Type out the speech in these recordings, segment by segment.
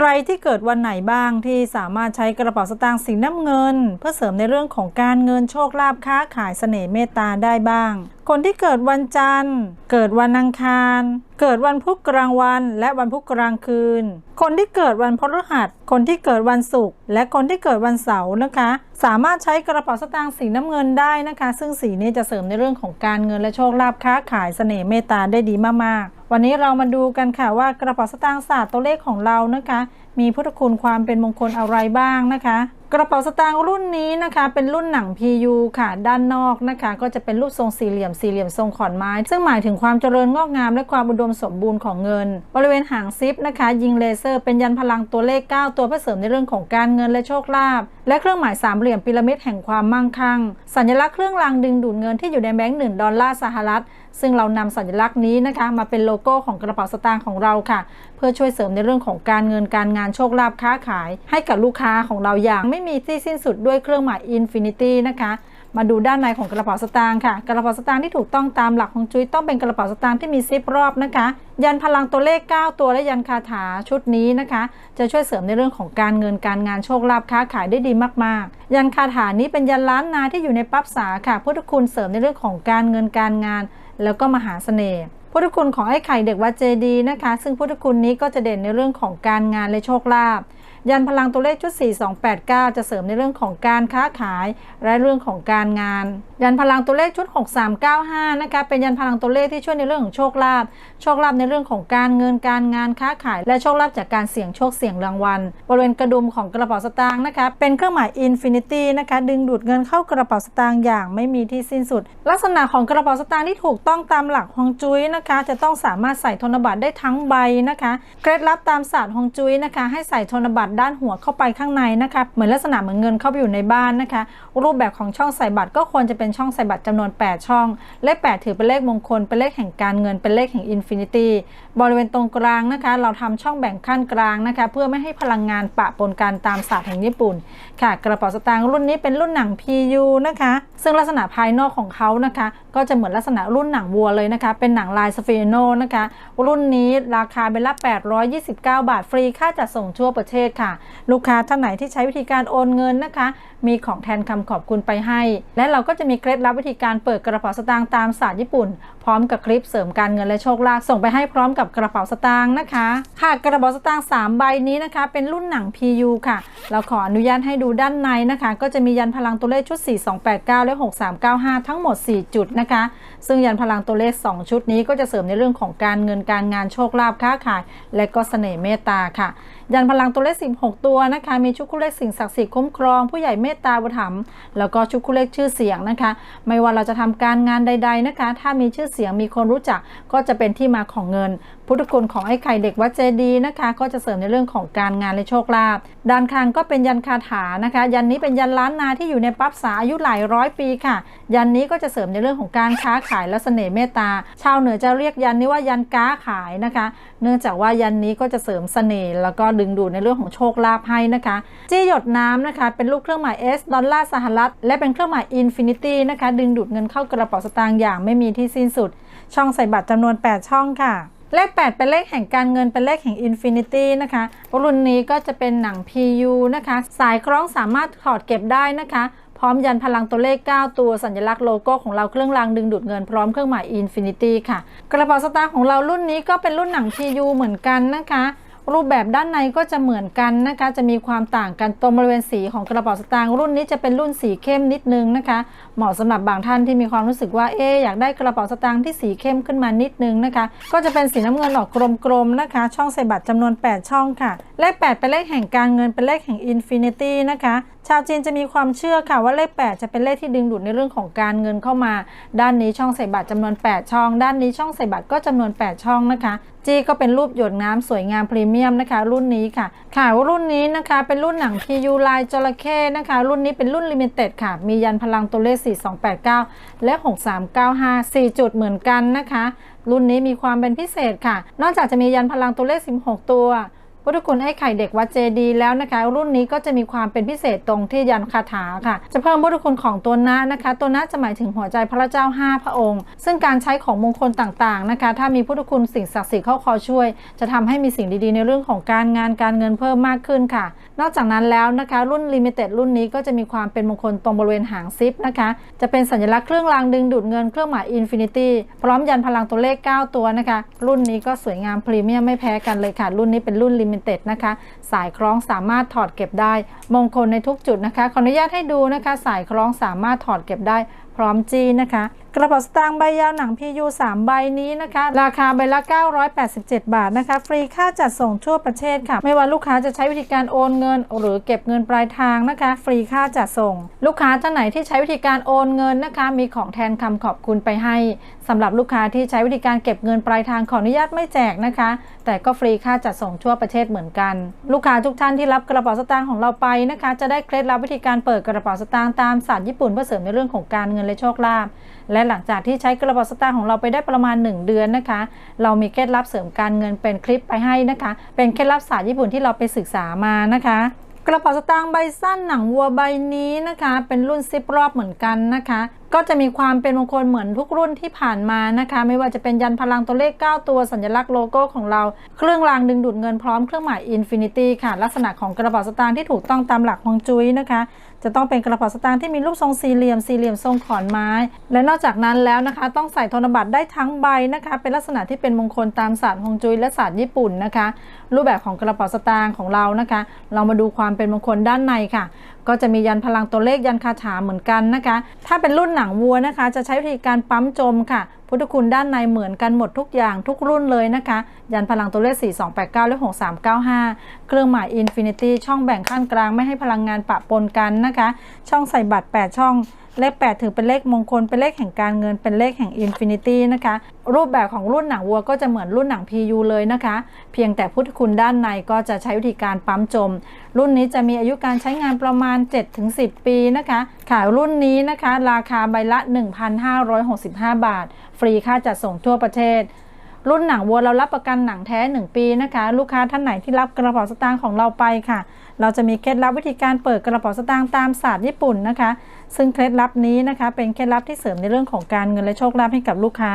ใครที่เกิดวันไหนบ้างที่สามารถใช้กระเป๋าสตางค์สีน้ำเงิน เพื่อเสริมในเรื่องของการเงินโชคลาภค้าขายเสน่ห์เมตตาได้บ้าง คนที่เกิดวันจันทร์ เกิดวันอังคาร เกิดวันพุธกลางวัน และวันพุธกลางคืน คนที่เกิดวันพฤหัส คนที่เกิดวันศุกร์และคนที่เกิดวันเสาร์นะคะ สามารถใช้กระเป๋าสตางค์สีน้ำเงินได้นะคะ ซึ่งสีนี้จะเสริมในเรื่องของการเงินและโชคลาภค้าขายเสน่ห์เมตตาได้ดีมากๆวันนี้เรามาดูกันค่ะว่ากระเป๋าสตางค์ศาสตร์ตัวเลขของเรานะคะ มีพุทธคุณความเป็นมงคลอะไรบ้างนะคะ กระเป๋าสตางค์รุ่นนี้นะคะ เป็นรุ่นหนัง PU ค่ะ ด้านนอกนะคะ ก็จะเป็นรูปทรงสี่เหลี่ยมสี่เหลี่ยมทรงขอนไม้ ซึ่งหมายถึงความเจริญงอกงามและความอุดมสมบูรณ์ของเงิน บริเวณหางซิปนะคะ ยิงเลเซอร์เป็นยันพลังตัวเลข 9 ตัวเพื่อเสริมในเรื่องของการเงินและโชคลาภและเครื่องหมายสามเหลี่ยมพีระมิดแห่งความมั่งคั่ง สัญลักษณ์เครื่องรางดึงดูดเงินที่อยู่ในแบงก์หนึ่งดอลลาร์สหรัฐซึ่งเรานำสัญลักษณ์นี้นะคะ มาเป็นโลโก้ของกระเป๋าสตางค์ของเราค่ะ เพื่อช่วยเสริมในเรื่องของการเงินการงานโชคลาภค้าขาย ให้กับลูกค้าของเราอย่าง ไม่มีที่สิ้นสุดด้วยเครื่องหมาย Infinity นะคะมาดูด้านในของกระเป๋าสตางค์ค่ะ กระเป๋าสตางค์ที่ถูกต้องตามหลักของจุ้ยต้องเป็นกระเป๋าสตางค์ที่มีซิปรอบนะคะ ยันพลังตัวเลข 9 ตัวและยันคาถาชุดนี้นะคะ จะช่วยเสริมในเรื่องของการเงินการงานโชคลาภค้าขายได้ดีมากๆ ยันคาถานี้เป็นยันล้านนาที่อยู่ในปั๊บสาค่ะ พุทธคุณเสริมในเรื่องของการเงินการงาน แล้วก็มหาเสน่ห์พุทธคุณของไอ้ไข่เด็กวัดเจดีย์นะคะ ซึ่งพุทธคุณนี้ก็จะเด่นในเรื่องของการงานและโชคลาภยันพลังตัวเลขชุด 4289 จะเสริมในเรื่องของการค้าขาย และเรื่องของการงาน ยันพลังตัวเลขชุด 6395 นะคะ เป็นยันพลังตัวเลขที่ช่วยในเรื่องของโชคลาภ โชคลาภในเรื่องของการเงินการงานค้าขาย และโชคลาภจากการเสี่ยงโชคเสี่ยงรางวัล บริเวณกระดุมของกระเป๋าสตางค์นะคะ เป็นเครื่องหมาย Infinity นะคะ ดึงดูดเงินเข้ากระเป๋าสตางค์อย่างไม่มีที่สิ้นสุด ลักษณะของกระเป๋าสตางค์ที่ถูกต้องตามหลักฮวงจุ้ยนะคะ จะต้องสามารถใส่ธนบัตรได้ทั้งใบนะคะ เคล็ดลับตามศาสตร์ฮวงจุ้ยนะคะ ให้ใส่ธนบัตรด้านหัวเข้าไปข้างในนะคะ เหมือนลักษณะเหมือนเงินเข้าไปอยู่ในบ้านนะคะ รูปแบบของช่องใส่บัตรก็ควรจะเป็นช่องใส่บัตรจำนวน 8 ช่อง เลข 8 ถือเป็นเลขมงคล เป็นเลขแห่งการเงิน เป็นเลขแห่งอินฟินิตี้ บริเวณตรงกลางนะคะ เราทำช่องแบ่งขั้นกลางนะคะ เพื่อไม่ให้พลังงานปะปนกันตามศาสตร์แห่งญี่ปุ่น ค่ะ กระเป๋าสตางค์รุ่นนี้เป็นรุ่นหนัง PU นะคะ ซึ่งลักษณะภายนอกของเขานะคะ ก็จะเหมือนลักษณะรุ่นหนังวัวเลยนะคะ เป็นหนังลายสฟีโนนะคะ รุ่นนี้ราคาเป็นละ 829 บาท ฟรี ค่าจัดส่งทั่วประเทศค่ะ ลูกค้าท่านไหนที่ใช้วิธีการโอนเงินนะคะ มีของแทนคำขอบคุณไปให้ และเราก็จะมีเคล็ดลับวิธีการเปิดกระเป๋าสตางค์ตามศาสตร์ญี่ปุ่น ร้อมกับคลิปเสริมการเงินและโชคลาภส่งไปให้พร้อมกับกระเป๋าสตางค์นะคะค่ะกระเป๋าสตางค์3ใบนี้นะคะ เป็นรุ่นหนัง PU ค่ะ เราขออนุญาตให้ดูด้านในนะคะ ก็จะมียันพลังตัวเลขชุด 4289 และ 6395 ทั้งหมด 4 จุดนะคะ ซึ่งยันพลังตัวเลข 2 ชุดนี้ก็จะเสริมในเรื่องของการเงินการงานโชคลาภค้าขาย และก็เสน่ห์เมตตาค่ะยันพลังตัวเลข 16 ตัวนะคะ มีชุดคู่เลขสิ่งศักดิ์สิทธิ์คุ้มครอง ผู้ใหญ่เมตตาบุถัมภ์แล้วก็ชุดคู่เลขชื่อเสียงนะคะ ไม่ว่าเราจะทำการงานใด ๆนะคะ ถ้ามีชื่อเสียงสียงมีคนรู้จักก็จะเป็นที่มาของเงิน พุทธคุณของไอ้ไข่เด็กวัดเจดีนะคะ ก็จะเสริมในเรื่องของการงานและโชคลาภด้านข้างก็เป็นยันคาถานะคะ ยันนี้เป็นยันล้านนาที่อยู่ในปั๊บสาอายุหลายร้อยปีค่ะ ยันนี้ก็จะเสริมในเรื่องของการค้าขายและเสน่ห์เมตตา ชาวเหนือจะเรียกยันนี้ว่ายันก้าขายนะคะเนื่องจากว่ายันนี้ก็จะเสริมเสน่ห์แล้วก็ดึงดูดในเรื่องของโชคลาภให้นะคะ จี้หยดน้ำนะคะ เป็นรูปเครื่องหมาย S ดอลลาร์สหรัฐ และเป็นเครื่องหมาย Infinity นะคะ ดึงดูดเงินเข้ากระเป๋าสตางค์อย่างไม่มีที่สิ้นสุด ช่องใส่บัตรจำนวน 8 ช่องค่ะเลข 8 เป็นเลขแห่งการเงินเป็นเลขแห่ง Infinity นะคะรุ่นนี้ก็จะเป็นหนัง PU นะคะ สายคล้องสามารถถอดเก็บได้นะคะ พร้อมยันพลังตัวเลข 9 ตัวสัญลักษณ์โลโก้ของเราเครื่องรางดึงดูดเงินพร้อมเครื่องหมาย Infinity ค่ะ กระเป๋าสตางค์ของเรารุ่นนี้ก็เป็นรุ่นหนัง PU เหมือนกันนะคะ รูปแบบด้านในก็จะเหมือนกันนะคะ จะมีความต่างกันตรงบริเวณสีของกระเป๋าสตางค์รุ่นนี้จะเป็นรุ่นสีเข้มนิดนึงนะคะ เหมาะสำหรับบางท่านที่มีความรู้สึกว่าเอ๊อยากได้กระเป๋าสตางค์ที่สีเข้มขึ้นมานิดนึงนะคะ ก็จะเป็นสีน้ำเงินออกกลมๆนะคะ ช่องใส่บัตรจำนวน 8 ช่องค่ะ เลข 8 เป็นเลขแห่งการเงินเป็นเลขแห่ง Infinity นะคะ ชาวจีนจะมีความเชื่อค่ะว่าเลข 8 จะเป็นเลขที่ดึงดูดในเรื่องของการเงินเข้ามา ด้านนี้ช่องใส่บัตรจำนวน 8 ช่อง ด้านนี้ช่องใส่บัตรก็จำนวน 8 ช่องนะคะจีก็เป็นรูปหยดน้ำสวยงามพรีเมียมนะคะ รุ่นนี้ค่ะ ค่ะรุ่นนี้นะคะเป็นรุ่นหนัง PU ลายจระเข้นะคะ รุ่นนี้เป็นรุ่นลิมิเต็ดค่ะ มียันพลังตัวเลข 4289 และ 6395 4 จุดเหมือนกันนะคะ รุ่นนี้มีความเป็นพิเศษค่ะ นอกจากจะมียันพลังตัวเลข 16 ตัว พุทธคุณไอ้ไข่เด็กวัดเจดีแล้วนะคะ รุ่นนี้ก็จะมีความเป็นพิเศษตรงที่ยันคาถาค่ะ จะเพิ่มพุทธคุณของตัวนะนะคะ ตัวนะจะหมายถึงหัวใจพระเจ้า 5 พระองค์ ซึ่งการใช้ของมงคลต่างๆนะคะ ถ้ามีพุทธคุณสิ่งศักดิ์สิทธิ์เข้าคอช่วย จะทำให้มีสิ่งดีๆ ในเรื่องของการงานการเงินเพิ่มมากขึ้นค่ะ นอกจากนั้นแล้วนะคะ รุ่นลิมิเต็ดรุ่นนี้ก็จะมีความเป็นมงคลตรงบริเวณหางซิปนะคะ จะเป็นสัญลักษณ์เครื่องรางดึงดูดเงินเครื่องหมายอินฟินิตี้พร้อมยันพลังตัวเลข 9 ตัวนะคะ รุ่นนี้ก็สวยงามพรีเมียมไม่แพ้กันเลยค่ะ รุ่นนี้เป็นรุ่นลิมิเต็ดนะคะ สายคล้องสามารถถอดเก็บได้ มงคลในทุกจุดนะคะ ขออนุญาตให้ดูนะคะ สายคล้องสามารถถอดเก็บได้พร้อมจีนะคะ ระเป๋าสตางค์ใบยาวหนัง PU 3 ใบนี้นะคะ ราคาใบละ 987 บาทนะคะ ฟรีค่าจัดส่งทั่วประเทศค่ะ ไม่ว่าลูกค้าจะใช้วิธีการโอนเงิน หรือเก็บเงินปลายทางนะคะ ฟรีค่าจัดส่ง ลูกค้าท่านไหนที่ใช้วิธีการโอนเงินนะคะ มีของแทนคำขอบคุณไปให้สำหรับลูกค้าที่ใช้วิธีการเก็บเงินปลายทางขออนุญาตไม่แจกนะคะ แต่ก็ฟรีค่าจัดส่งทั่วประเทศเหมือนกัน ลูกค้าทุกท่านที่รับกระเป๋าสตางค์ของเราไปนะคะ จะได้เคล็ดลับวิธีการเปิดกระเป๋าสตางค์ตามศาสตร์ญี่ปุ่นเพื่อเสริมในเรื่องของการเงินและโชคลาภและหลังจากที่ใช้กระเป๋าสตางค์ของเราไปได้ประมาณ 1 เดือนนะคะ เรามีเคล็ดลับเสริมการเงินเป็นคลิปไปให้นะคะ เป็นเคล็ดลับศาสตร์ญี่ปุ่นที่เราไปศึกษามานะคะกระเป๋าสตางค์ใบสั้นหนังวัวใบนี้นะคะ เป็นรุ่นซิปรอบเหมือนกันนะคะ ก็จะมีความเป็นมงคลเหมือนทุกรุ่นที่ผ่านมานะคะ ไม่ว่าจะเป็นยันพลังตัวเลข 9 ตัวสัญลักษณ์โลโก้ของเรา เครื่องรางดึงดูดเงินพร้อมเครื่องหมายอินฟินิตี้ค่ะ ลักษณะของกระเป๋าสตางค์ที่ถูกต้องตามหลักฮวงจุ้ยนะคะ จะต้องเป็นกระเป๋าสตางค์ที่มีรูปทรงสี่เหลี่ยมสี่เหลี่ยมทรงขอนไม้ และนอกจากนั้นแล้วนะคะ ต้องใส่ธนบัตรได้ทั้งใบนะคะ เป็นลักษณะที่เป็นมงคลตามศาสตร์ฮงจุ้ยและศาสตร์ญี่ปุ่นนะคะ รูปแบบของกระเป๋าสตางค์ของเรานะคะ เรามาดูความเป็นมงคลด้านในค่ะ ก็จะมียันพลังตัวเลขยันคาถาเหมือนกันนะคะ ถ้าเป็นรุ่นหนังวัวนะคะ จะใช้วิธีการปั๊มจมค่ะ พุทธคุณด้านในเหมือนกันหมดทุกอย่างทุกรุ่นเลยนะคะ ยันพลังตัวเลข 4289 และ 6395 เครื่องหมายอินฟินิตี้ช่องแบ่งขั้นกลางไม่ให้พลังงานปะปนกันนะคะ ช่องใส่บัตร 8 ช่อง เลข 8 ถือเป็นเลขมงคล เป็นเลขแห่งการเงิน เป็นเลขแห่ง Infinity นะคะ รูปแบบของรุ่นหนังวัวก็จะเหมือนรุ่นหนัง PU เลยนะคะ เพียงแต่พุทธคุณด้านในก็จะใช้วิธีการปั๊มจม รุ่นนี้จะมีอายุการใช้งานประมาณ 7-10 ปีนะคะขายรุ่นนี้นะคะ ราคาใบละ 1,565 บาท ฟรีค่าจัดส่งทั่วประเทศรุ่นหนังวัวเรารับประกันหนังแท้ 1 ปีนะคะ ลูกค้าท่านไหนที่รับกระเป๋าสตางค์ของเราไปค่ะ เราจะมีเคล็ดลับวิธีการเปิดกระเป๋าสตางค์ตามศาสตร์ญี่ปุ่นนะคะ ซึ่งเคล็ดลับนี้นะคะเป็นเคล็ดลับที่เสริมในเรื่องของการเงินและโชคลาภให้กับลูกค้า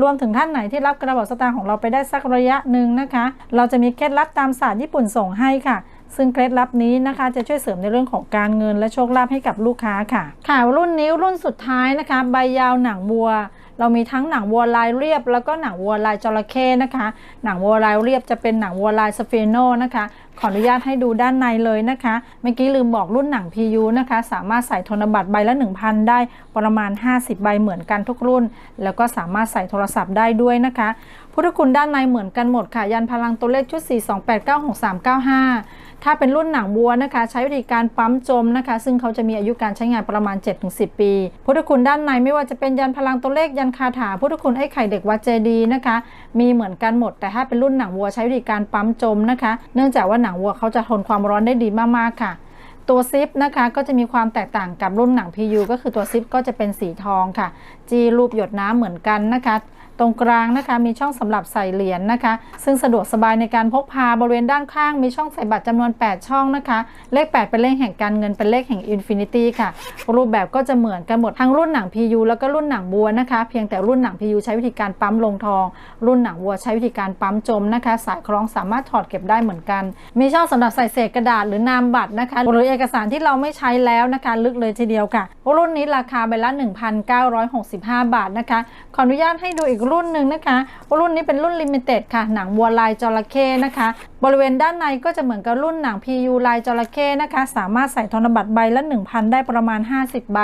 รวมถึงท่านไหนที่รับกระเป๋าสตางค์ของเราไปได้สักระยะหนึ่งนะคะ เราจะมีเคล็ดลับตามศาสตร์ญี่ปุ่นส่งให้ค่ะซึ่งเคล็ดลับนี้นะคะจะช่วยเสริมในเรื่องของการเงินและโชคลาภให้กับลูกค้าค่ะ ค่ะรุ่นนี้รุ่นสุดท้ายนะคะ ใบยาวหนังบัว เรามีทั้งหนังวัวลายเรียบ แล้วก็หนังวัวลายจระเข้นะคะ หนังวัวลายเรียบจะเป็นหนังวัวลายสเฟโนนะคะ ขออนุญาตให้ดูด้านในเลยนะคะ เมื่อกี้ลืมบอกรุ่นหนัง PU นะคะ สามารถใส่ธนบัตรใบละ 1,000 ได้ประมาณ 50 ใบเหมือนกันทุกรุ่น แล้วก็สามารถใส่โทรศัพท์ได้ด้วยนะคะพุทธคุณด้านในเหมือนกันหมดค่ะ ยันพลังตัวเลขชุด 4289635 ถ้าเป็นรุ่นหนังวัวนะคะ ใช้วิธีการปั๊มจมนะคะ ซึ่งเขาจะมีอายุการใช้งานประมาณ 7-10 ปี พุทธคุณด้านในไม่ว่าจะเป็นยันพลังตัวเลขยันคาถาพุทธคุณไอ้ไข่เด็กวัดเจดีย์นะคะ มีเหมือนกันหมด แต่ถ้าเป็นรุ่นหนังวัวใช้วิธีการปั๊มจมนะคะ เนื่องจากว่าหนังวัวเขาจะทนความร้อนได้ดีมากๆค่ะตัวซิปนะคะก็จะมีความแตกต่างกับรุ่นหนัง PU ก็คือตัวซิปก็จะเป็นสีทองค่ะ จีรูปหยดน้ำเหมือนกันนะคะ ตรงกลางนะคะมีช่องสำหรับใส่เหรียญนะคะ ซึ่งสะดวกสบายในการพกพาบริเวณด้านข้างมีช่องใส่บัตรจำนวน 8 ช่องนะคะ เลข 8 เป็นเลขแห่งการเงินเป็นเลขแห่งอินฟินิตี้ค่ะ รูปแบบก็จะเหมือนกันหมดทั้งรุ่นหนัง PU แล้วก็รุ่นหนังบัวนะคะ เพียงแต่รุ่นหนัง PU ใช้วิธีการปั๊มลงทอง รุ่นหนังวัวใช้วิธีการปั๊มจมนะคะ สายคล้องสามารถถอดเก็บได้เหมือนกัน มีช่องสำหรับใส่เศษกระดาษหรือนามบัตรนะคะ หรือเอกสารที่เราไม่ใช้แล้วนะคะ ลึกเลยทีเดียวค่ะ รุ่นนี้ราคาใบละ 1,965 บาทนะคะขออนุญาตให้ดูอีกรุ่นหนึ่งนะคะ รุ่นนี้เป็นรุ่นลิมิเต็ดค่ะ หนังวัวลายจระเข้นะคะ บริเวณด้านในก็จะเหมือนกับรุ่นหนัง PU ลายจระเข้นะคะ สามารถใส่ธนบัตรใบละ 1,000 ได้ประมาณ 50 ใบ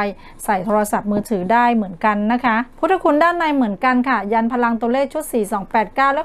ใส่โทรศัพท์มือถือได้เหมือนกันนะคะ พุทธคุณด้านในเหมือนกันค่ะ ยันพลังตัวเลขชุด 4289 และ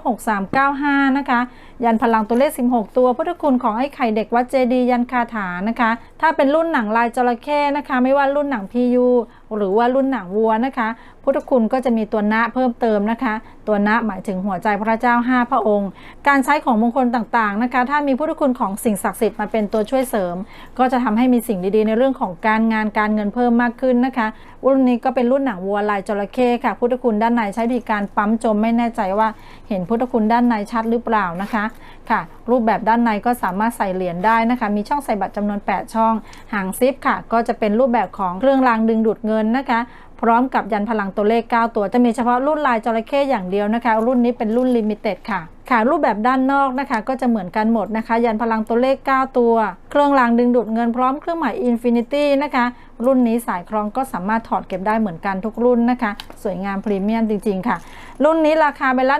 6395 นะคะ ยันพลังตัวเลข 16 ตัวพุทธคุณของไอ้ไข่เด็กวัดเจดีย์ยันคาถานะคะ ถ้าเป็นรุ่นหนังลายจระเข้นะคะ ไม่ว่ารุ่นหนัง PU หรือว่ารุ่นหนังวัวนะคะ พุทธคุณก็จะมีตัวณเพิ่มเติมนะคะ ตัวณหมายถึงหัวใจพระเจ้า 5 พระองค์ การใช้ของมงคลต่างๆนะคะ ถ้ามีพุทธคุณของสิ่งศักดิ์สิทธิ์มาเป็นตัวช่วยเสริม ก็จะทำให้มีสิ่งดีๆ ในเรื่องของการงานการเงินเพิ่มมากขึ้นนะคะรุ่นนี้ก็เป็นรุ่นหนังวัวลายจระเข้ค่ะ พุทธคุณด้านในใช้วิธีการปั๊มจมไม่แน่ใจว่าเห็นพุทธคุณด้านในชัดหรือเปล่านะคะค่ะ รูปแบบด้านในก็สามารถใส่เหรียญได้นะคะ มีช่องใส่บัตรจำนวน 8 ช่อง หางซิปค่ะ ก็จะเป็นรูปแบบของเครื่องรางดึงดูดเงินนะคะ พร้อมกับยันพลังตัวเลข 9 ตัวจะมีเฉพาะรุ่นลายจระเข้อย่างเดียวนะคะ รุ่นนี้เป็นรุ่นลิมิเต็ดค่ะ ค่ะรูปแบบด้านนอกนะคะ ก็จะเหมือนกันหมดนะคะ ยันพลังตัวเลข 9 ตัว เครื่องรางดึงดูดเงินพร้อมเครื่องหมายอินฟินิตี้นะคะ รุ่นนี้สายคล้องก็สามารถถอดเก็บได้เหมือนกันทุกรุ่นนะคะ สวยงามพรีเมียมจริง ๆ ค่ะ รุ่นนี้ราคาใบละ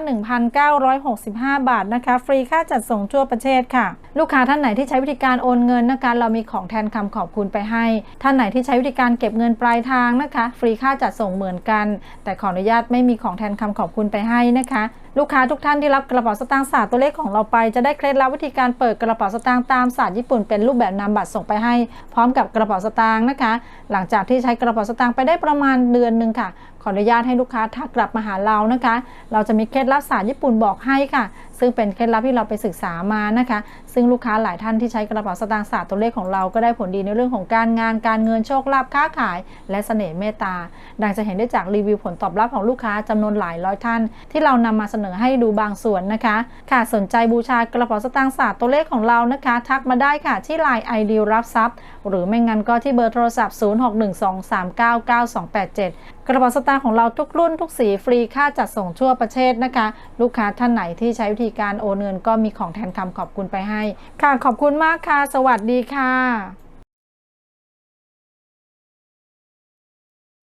1,965 บาทนะคะ ฟรีค่าจัดส่งทั่วประเทศค่ะ ลูกค้าท่านไหนที่ใช้วิธีการโอนเงินนะคะ เรามีของแทนคำขอบคุณไปให้ ท่านไหนที่ใช้วิธีการเก็บเงินปลายทางนะคะ ฟรีค่าจัดส่งเหมือนกัน แต่ขออนุญาตไม่มีของแทนคำขอบคุณไปให้นะคะ ลูกค้าทุกท่านที่รับกระเป๋าสตางค์ศาสตร์ตัวเลขของเราไป จะได้เคล็ดลับวิธีการเปิดกระเป๋าสตางค์ตามศาสตร์ญี่ปุ่นเป็นรูปแบบนามบัตรส่งไปให้ พร้อมกับกระเป๋าสตางค์นะคะ หลังจากที่ใช้กระเป๋าสตางค์ไปได้ประมาณเดือนหนึ่งค่ะ ออนุญาตให้ลูกค้าทักกลับมาหาเรานะคะ เราจะมีเคล็ดลับศาสตร์ญี่ปุ่นบอกให้ค่ะ ซึ่งเป็นเคล็ดลับที่เราไปศึกษามานะคะ ซึ่งลูกค้าหลายท่านที่ใช้กระเป๋าสตางค์ศาสตร์ตัวเลขของเราก็ได้ผลดีในเรื่องของการงานการเงินโชคลาภค้าขาย และเสน่ห์เมตตา ดังจะเห็นได้จากรีวิวผลตอบรับของลูกค้าจำนวนหลายร้อยท่าน ที่เรานำมาเสนอให้ดูบางส่วนนะคะค่ะสนใจบูชากระเป๋าสตางค์ศาสตร์ตัวเลขของเรานะคะ ทักมาได้ค่ะที่ Line ID รับทรัพย์ หรือไม่งั้นก็ที่เบอร์โทรศัพท์ 0612399287 กระเป๋าสตางค์ของเราทุกรุ่นทุกสีฟรีค่าจัดส่งทั่วประเทศนะคะ ลูกค้าท่านไหนที่ใช้วิธีการโอนเงินก็มีของแทนคำขอบคุณไปให้ ค่ะขอบคุณมากค่ะ สวัสดีค่ะ